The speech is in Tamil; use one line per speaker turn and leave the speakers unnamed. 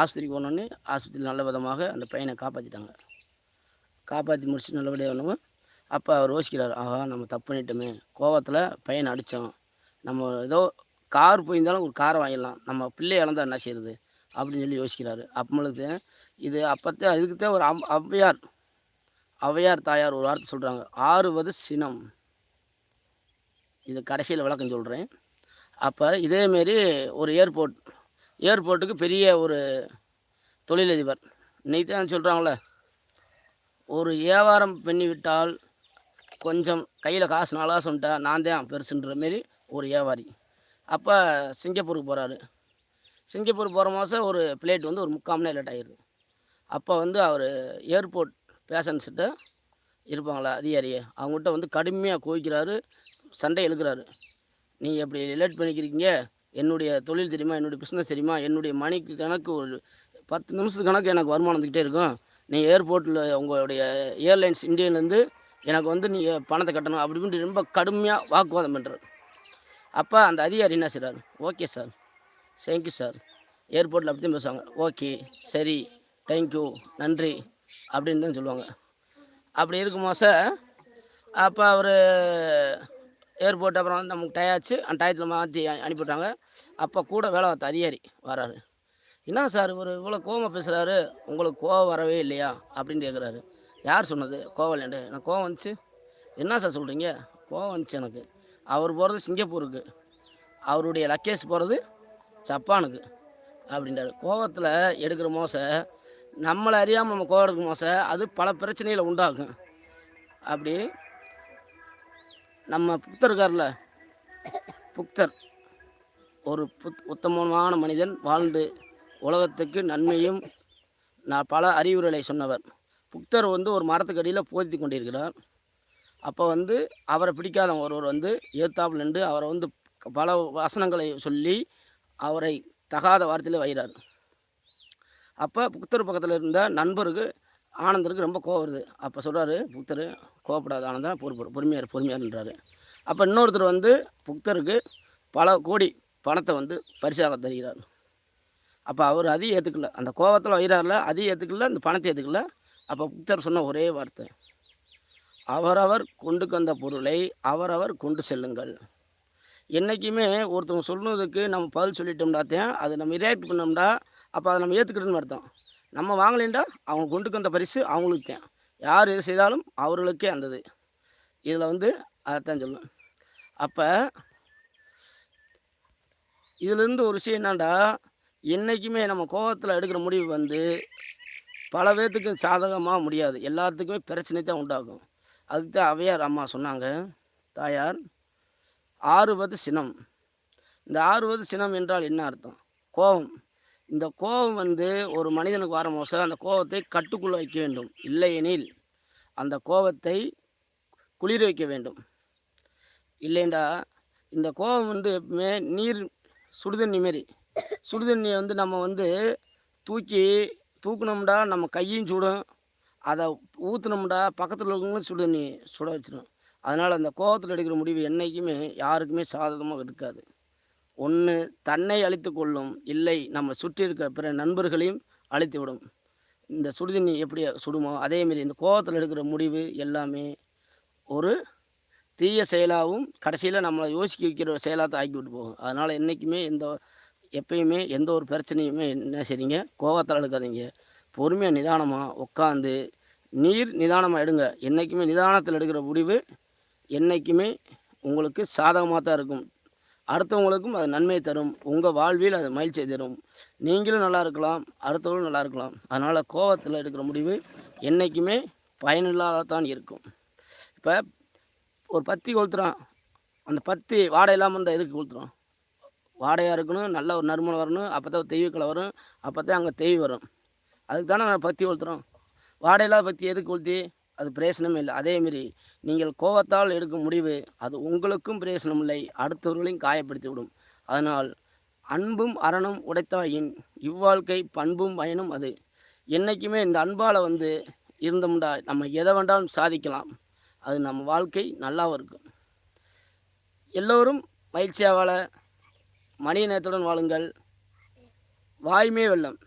ஆஸ்பத்திரிக்கு போனோடனே ஆஸ்பத்திரியில் நல்ல விதமாக அந்த பையனை காப்பாற்றிட்டாங்க காப்பாற்றி முடிச்சு நல்லபடியாக வேணும் அப்போ அவர் யோசிக்கிறார் ஆஹா நம்ம தப்பு பண்ணிட்டோமே. கோவத்தில் பையனை அடித்தோம் நம்ம ஏதோ கார் போயிருந்தாலும் ஒரு காரை வாங்கிடலாம். நம்ம பிள்ளை இழந்தால் என்ன செய்யறது அப்படின்னு சொல்லி யோசிக்கிறாரு. அப்பொழுது இது அப்போத்தே அதுக்கு ஒரு அம் ஔவையார் ஔவையார் தாயார் ஒரு வார்த்தை சொல்கிறாங்க ஆறுவது சினம். இது கடைசியில் விளக்கம் சொல்கிறேன் அப்போ இதேமாரி ஒரு ஏர்போர்ட் ஏர்போர்ட்டுக்கு பெரிய ஒரு தொழிலதிபர். இன்னைக்கு தான் சொல்கிறாங்களே ஒரு வியாபாரம் பண்ணிவிட்டால் கொஞ்சம் கையில் காசு நாளாக சொல்லிட்டா நான் தான் பெருசுன்ற மாரி ஒரு வியாபாரி. அப்போ சிங்கப்பூருக்கு போகிறாரு சிங்கப்பூர் போகிற மாதம் ஒரு பிளேட் வந்து ஒரு முக்கால் மணி லேட் ஆகிடுது அப்போ வந்து அவர் ஏர்போர்ட் பேசன்ஸ்கிட்ட இருப்பாங்களா அதிகாரியை அவங்ககிட்ட வந்து கடுமையாக கோவிக்கிறாரு சண்டை இழுக்கிறாரு நீ எப்படி லேட் பண்ணிக்கிறீங்க என்னுடைய தொழில் தெரியுமா? என்னுடைய பிஸ்னஸ் தெரியுமா? என்னுடைய மணிக்கு கணக்கு ஒரு பத்து நிமிஷத்துக்கு கணக்கு எனக்கு வருமானம் வந்துக்கிட்டே இருக்கும். நீ ஏர்போர்ட்டில் உங்களுடைய ஏர்லைன்ஸ் இந்தியன்லேருந்து எனக்கு வந்து நீங்கள் பணத்தை கட்டணும் அப்படி ரொம்ப கடுமையாக வாக்குவாதம் பண்ணுறாரு அப்போ அந்த அதிகாரி என்ன செய்கிறார் ஓகே சார் தேங்க்யூ சார் ஏர்போர்ட்டில் அப்படி தான் பேசுவாங்க. ஓகே சரி. தேங்க்யூ நன்றி. அப்படின்னு தான் சொல்லுவாங்க. அப்படி இருக்குமா சார் அப்போ அவர் ஏர்போர்ட் அப்புறம் வந்து நமக்கு டயாச்சு அந்த டயத்தில் மாற்றி அனுப்பிவிட்டாங்க. அப்போ கூட வேலை பார்த்த அதிகாரி வராரு. என்ன சார் இவர் இவ்வளோ கோவமாக பேசுகிறாரு உங்களுக்கு கோவம் வரவே இல்லையா? அப்படின்னு கேட்குறாரு யார் சொன்னது? கோவம் எனக்கு கோவம் வந்துச்சு. என்ன சார் சொல்கிறீங்க கோவம் வந்துச்சு எனக்கு. அவர் போகிறது சிங்கப்பூருக்கு. அவருடைய லக்கேஜ் போகிறது ஜப்பானுக்கு. அப்படின்றாரு. கோவத்தில் எடுக்கிற மோசை நம்மளை அறியாமல் நம்ம கோவம் எடுக்கிற மோசை அது பல பிரச்சனைகளை உண்டாகும். அப்படி நம்ம புக்தர்காரில் இருக்கார்ல? ஒரு புத் உத்தமமான மனிதன் வாழ்ந்து உலகத்துக்கு நன்மையும் நான் பல அறிவுரைகளை சொன்னவர். புக்தர் வந்து ஒரு மரத்துக்கு அடியில் போதித்து கொண்டிருக்கிறார். அப்போ வந்து அவரை பிடிக்காத ஒருவர் வந்து ஏத்தாப்பில் நின்று அவரை வந்து பல வசனங்களை சொல்லி அவரை தகாத வார்த்தையில் வைகிறார். அப்போ புக்தர் பக்கத்தில் இருந்த நண்பருக்கு ஆனந்தருக்கு ரொம்ப கோவம் வருது. அப்போ சொல்கிறாரு புத்தர் கோவப்படாத ஆனந்தா பொறுப்பு பொறுமையார் பொறுமையார்ன்றாரு அப்போ இன்னொருத்தர் வந்து புத்தருக்கு பல கோடி பணத்தை வந்து பரிசாக தருகிறார். அப்போ அவர் அதையும் ஏற்றுக்கல அந்த கோவத்தில் வைகிறார்ல அதையும் ஏற்றுக்கல அந்த பணத்தை ஏற்றுக்கல அப்போ புத்தர் சொன்ன ஒரே வார்த்தை அவரவர் கொண்டு வந்த பொருளை அவரவர் கொண்டு செல்லுங்கள். என்றைக்குமே ஒருத்தவங்க சொன்னதுக்கு நம்ம பதில் சொல்லிட்டோம்டாத்தையும் அதை நம்ம ரியாக்ட் பண்ணோம்டா அப்போ அதை நம்ம ஏற்றுக்கிட்டோன்னு அர்த்தம். நம்ம வாங்கலேண்டா அவங்க கொண்டு வந்த பரிசு அவங்களுக்கு. தான் யார் எது செய்தாலும் அவர்களுக்கே அந்தது இதில் வந்து அதைத்தான் சொல்லுவேன். அப்போ இதிலிருந்து ஒரு விஷயம் என்னண்டா என்றைக்குமே நம்ம கோபத்தில் எடுக்கிற முடிவு வந்து பல பேர்த்துக்கும் சாதகமாக முடியாது. எல்லாத்துக்குமே பிரச்சனை தான் உண்டாகும். அதுக்கு தான் அவையார் அம்மா சொன்னாங்க தாயார் ஆறுவது சினம். இந்த ஆறுவது சினம் என்றால் என்ன அர்த்தம்? கோபம். இந்த கோபம் வந்து ஒரு மனிதனுக்கு வர மோசம். அந்த கோபத்தை கட்டுக்குள் வைக்க வேண்டும். இல்லையெனில் அந்த கோபத்தை குளிர் வைக்க வேண்டும். இல்லைண்டா இந்த கோபம் வந்து எப்பவுமே நீர் சுடுதண்ணி மாரி. சுடுதண்ணியை வந்து நம்ம வந்து தூக்கி தூக்கினோம்டா நம்ம கையும் சுடும். அதை ஊற்றுனோம்டா பக்கத்தில் இருக்கவங்களும் சுடுதண்ணி சுட வச்சிடும். அதனால் அந்த கோபத்தில் எடுக்கிற முடிவு என்றைக்குமே யாருக்குமே சாதகமாக இருக்காது. ஒன்று தன்னை அழித்து கொள்ளும் இல்லை நம்ம சுற்றி இருக்கிற பிற நண்பர்களையும் அழித்து விடும் இந்த சுடுதண்ணி எப்படி சுடுமோ அதேமாரி இந்த கோபத்தில் எடுக்கிற முடிவு எல்லாமே ஒரு தீய செயலாகவும் கடைசியில் நம்மளை யோசிக்க வைக்கிற செயலாக தான் ஆக்கிவிட்டு போகும். அதனால் என்றைக்குமே எந்த எப்பயுமே எந்த ஒரு பிரச்சனையுமே என்ன செய்றீங்க? கோபத்தில் எடுக்காதீங்க. பொறுமையாக நிதானமாக உட்காந்து நீர் நிதானமாக எடுங்க. என்றைக்குமே நிதானத்தில் எடுக்கிற முடிவு என்றைக்குமே உங்களுக்கு சாதகமாக தான் இருக்கும். அடுத்தவங்களுக்கும் அது நன்மை தரும். உங்கள் வாழ்வில் அது மகிழ்ச்சி தரும். நீங்களும் நல்லா இருக்கலாம். அடுத்தவங்களும் நல்லா இருக்கலாம். அதனால் கோபத்தில் எடுக்கிற முடிவு என்றைக்குமே பயனில்லாதான் இருக்கும். இப்போ ஒரு பத்தி கொளுத்துறான். அந்த பத்தி வாடை இல்லாமல் இருந்தால் எதுக்கு கொளுத்துறோம் வாடையாக இருக்கணும் நல்ல ஒரு நறுமணம் வரணும் அப்போ தான் தெய்வக்களை வரும் அப்போ தான் அங்கே தெய்வம் வரும். அதுக்கு தானே பத்தி கொளுத்துறோம் வாடையில்லாத பத்தி எதுக்கு கொளுத்தி? அது பிரயோசனமே இல்லை. அதேமாரி நீங்கள் கோபத்தால் எடுக்கும் முடிவு அது உங்களுக்கும் பிரயோசனம் இல்லை. அடுத்தவர்களையும் காயப்படுத்தி விடும். அதனால் அன்பும் அறனும் உடைத்தாயின் இவ்வாழ்க்கை பண்பும் பயனும் அது. என்றைக்குமே இந்த அன்பால் வந்து இருந்தோம்டா நம்ம எதை வேண்டாலும் சாதிக்கலாம். அது நம்ம வாழ்க்கை நல்லாவும் இருக்கும். எல்லோரும் மகிழ்ச்சியாக வாழ மணிய நேரத்துடன் வாழுங்கள். வாய்மே வெள்ளம்